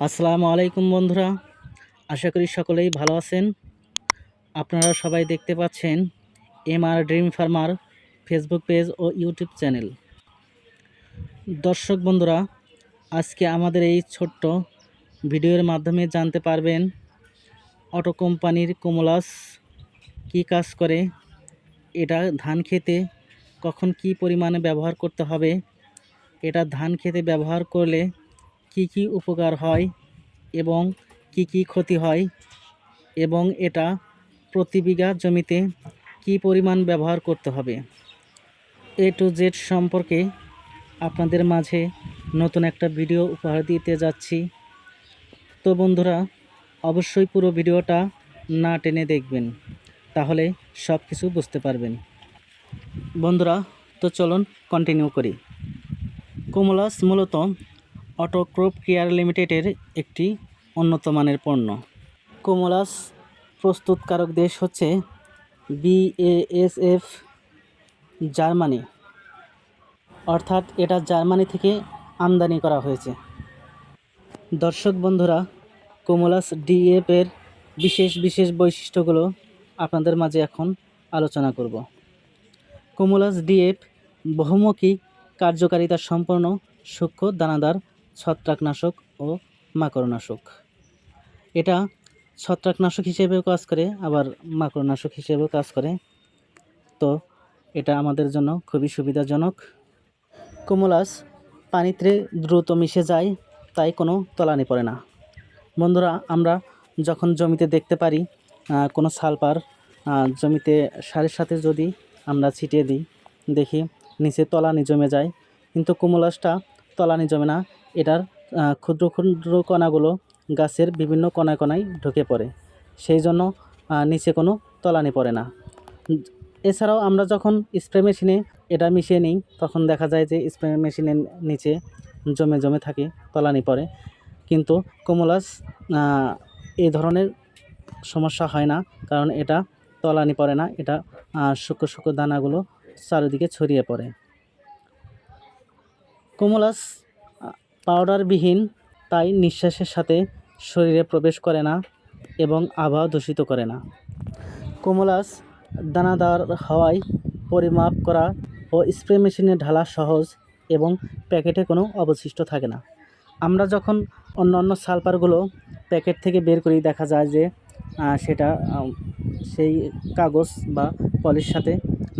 আসসালামু আলাইকুম বন্ধুরা, আশা করি সকলেই ভালো আছেন। আপনারা সবাই দেখতে পাচ্ছেন M R dream farmer Facebook page ও ইউটিউব চ্যানেল। দর্শক বন্ধুরা, আজকে আমাদের এই ছোট্ট ভিডিওর মাধ্যমে জানতে পারবেন অটো কোম্পানির কোমলাস কী কাজ করে, এটা ধান খেতে কখন কি পরিমাণে ব্যবহার করতে হবে, এটা ধান খেতে ব্যবহার করলে কি কি উপকার হয় এবং কি কি ক্ষতি হয় এবং এটা প্রতি বিঘা জমিতে কি পরিমাণ ব্যবহার করতে হবে? এ টু জেড সম্পর্কে আপনাদের মাঝে নতুন একটা ভিডিও উপহার দিতে যাচ্ছি। তো বন্ধুরা, অবশ্যই পুরো ভিডিওটা না টেনে দেখবেন, তাহলে সব কিছু বুঝতে পারবেন। বন্ধুরা, তো চলুন কন্টিনিউ করি। কোমলাস মূলত অটোক্রপ কেয়ার লিমিটেডের একটি উন্নত মানের পণ্য। কোমলাস প্রস্তুতকারক দেশ হচ্ছে বিএএসএফ জার্মানি। অর্থাৎ এটা জার্মানি থেকে আমদানি করা হয়েছে। দর্শক বন্ধুরা, কোমলাস ডিএফ এর বিশেষ বিশেষ বৈশিষ্ট্যগুলো আপনাদের মাঝে এখন আলোচনা করব। কোমলাস ডিএফ বহুমুখী কার্যকারিতা সম্পন্ন সূক্ষ্ম দানাদার ছত্রাকনাশক ও মাকড়নাশক। এটা ছত্রাকনাশক হিসেবেও কাজ করে, আবার মাকড়নাশক হিসেবেও কাজ করে। তো এটা আমাদের জন্য খুবই সুবিধাজনক। কোমলাস পানিতে দ্রুত মিশে যায়, তাই কোনো তলানি পড়ে না। বন্ধুরা, আমরা যখন জমিতে দেখতে পারি কোনো সালপার জমিতে সারের সাথে যদি আমরা ছিটিয়ে দিই, দেখি নিচে তলানি জমে যায়। কিন্তু কুমলাসটা তলানি জমে না এটার ক্ষুদ্র ক্ষুদ্র কণাগুলো গাছের বিভিন্ন কণায় কণায় ঢুকে পড়ে। সেই জন্য নিচে কোনো তলানি পড়ে না। এছাড়াও আমরা যখন স্প্রে মেশিনে এটা মিশিয়ে নিই তখন দেখা যায় যে স্প্রে মেশিনের নিচে জমে জমে থাকে তলানি পড়ে। কিন্তু কোমলাস এই ধরনের সমস্যা হয় না কারণ এটা তলানি পড়ে না এটা আহ, শুকনো শুকনো দানাগুলো চারিদিকে ছড়িয়ে পড়ে। কোমলাস পাউডারবিহীন, তাই নিঃশ্বাসের সাথে শরীরে প্রবেশ করে না এবং আবহাওয়া দূষিত করে না। কোমলাস দানাদার হওয়ায় পরিমাপ করা ও স্প্রে মেশিনে ঢালা সহজ এবং প্যাকেটে কোনো অবশিষ্ট থাকে না। আমরা যখন অন্য অন্য সালপারগুলো প্যাকেট থেকে বের করি, দেখা যায় যে সেটা সেই কাগজ বা পলির সাথে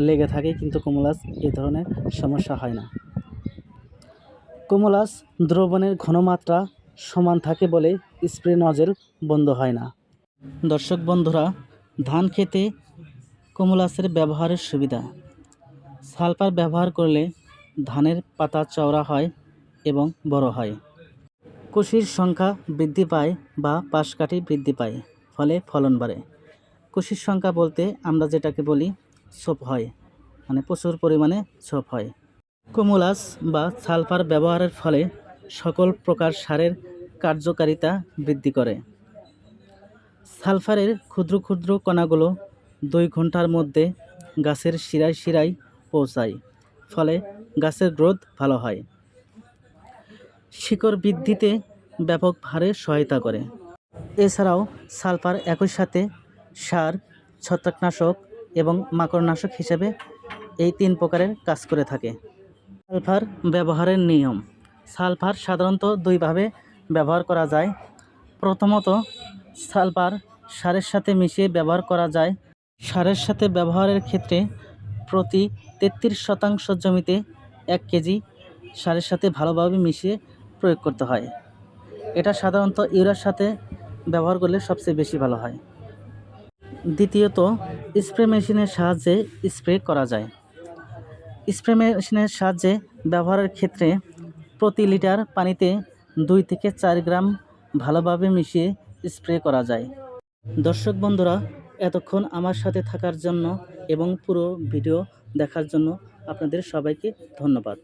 লেগে থাকে, কিন্তু কোমলাস এ ধরনের সমস্যা হয় না। কোমলাস দ্রবণের ঘনমাত্রা সমান থাকে বলে স্প্রে নজেল বন্ধ হয় না। দর্শক বন্ধুরা, ধান খেতে কোমলাসের ব্যবহারের সুবিধা। সালফার ব্যবহার করলে ধানের পাতা চওড়া হয় এবং বড় হয়। কুশির সংখ্যা বৃদ্ধি পায় বা পাশকাঠি বৃদ্ধি পায়, ফলে ফলন বাড়ে। কুশির সংখ্যা বলতে আমরা যেটাকে বলি, ছোপ হয় মানে প্রচুর পরিমাণে ছোপ হয়। কুমুলাস বা সালফার ব্যবহারের ফলে সকল প্রকার সারের কার্যকারিতা বৃদ্ধি করে। সালফারের ক্ষুদ্র ক্ষুদ্র কণাগুলো দুই ঘণ্টার মধ্যে গাছের শিরায় শিরায় পৌঁছায়, ফলে গাছের গ্রোথ ভালো হয়। শিকড় বৃদ্ধিতে ব্যাপক হারে সহায়তা করে। এছাড়াও সালফার একই সাথে সার, ছত্রাকনাশক এবং মাকড়নাশক হিসেবে এই তিন প্রকারের কাজ করে থাকে। সালফার ব্যবহারের নিয়ম। সালফার সাধারণত দুইভাবে ব্যবহার করা যায়। প্রথমত, সালফার সারের সাথে মিশিয়ে ব্যবহার করা যায়। সারের সাথে ব্যবহারের ক্ষেত্রে প্রতি তেত্রিশ শতাংশ জমিতে এক কেজি সারের সাথে ভালোভাবে মিশিয়ে প্রয়োগ করতে হয়। এটা সাধারণত ইউরিয়ার সাথে ব্যবহার করলে সবচেয়ে বেশি ভালো হয়। দ্বিতীয়ত, স্প্রে মেশিনের সাহায্যে স্প্রে করা যায়। স্প্রে মেশিনের সাহায্যে ব্যবহারের ক্ষেত্রে প্রতি লিটার পানিতে দুই থেকে চার গ্রাম ভালোভাবে মিশিয়ে স্প্রে করা যায়। দর্শক বন্ধুরা, এতক্ষণ আমার সাথে থাকার জন্য এবং পুরো ভিডিও দেখার জন্য আপনাদের সবাইকে ধন্যবাদ।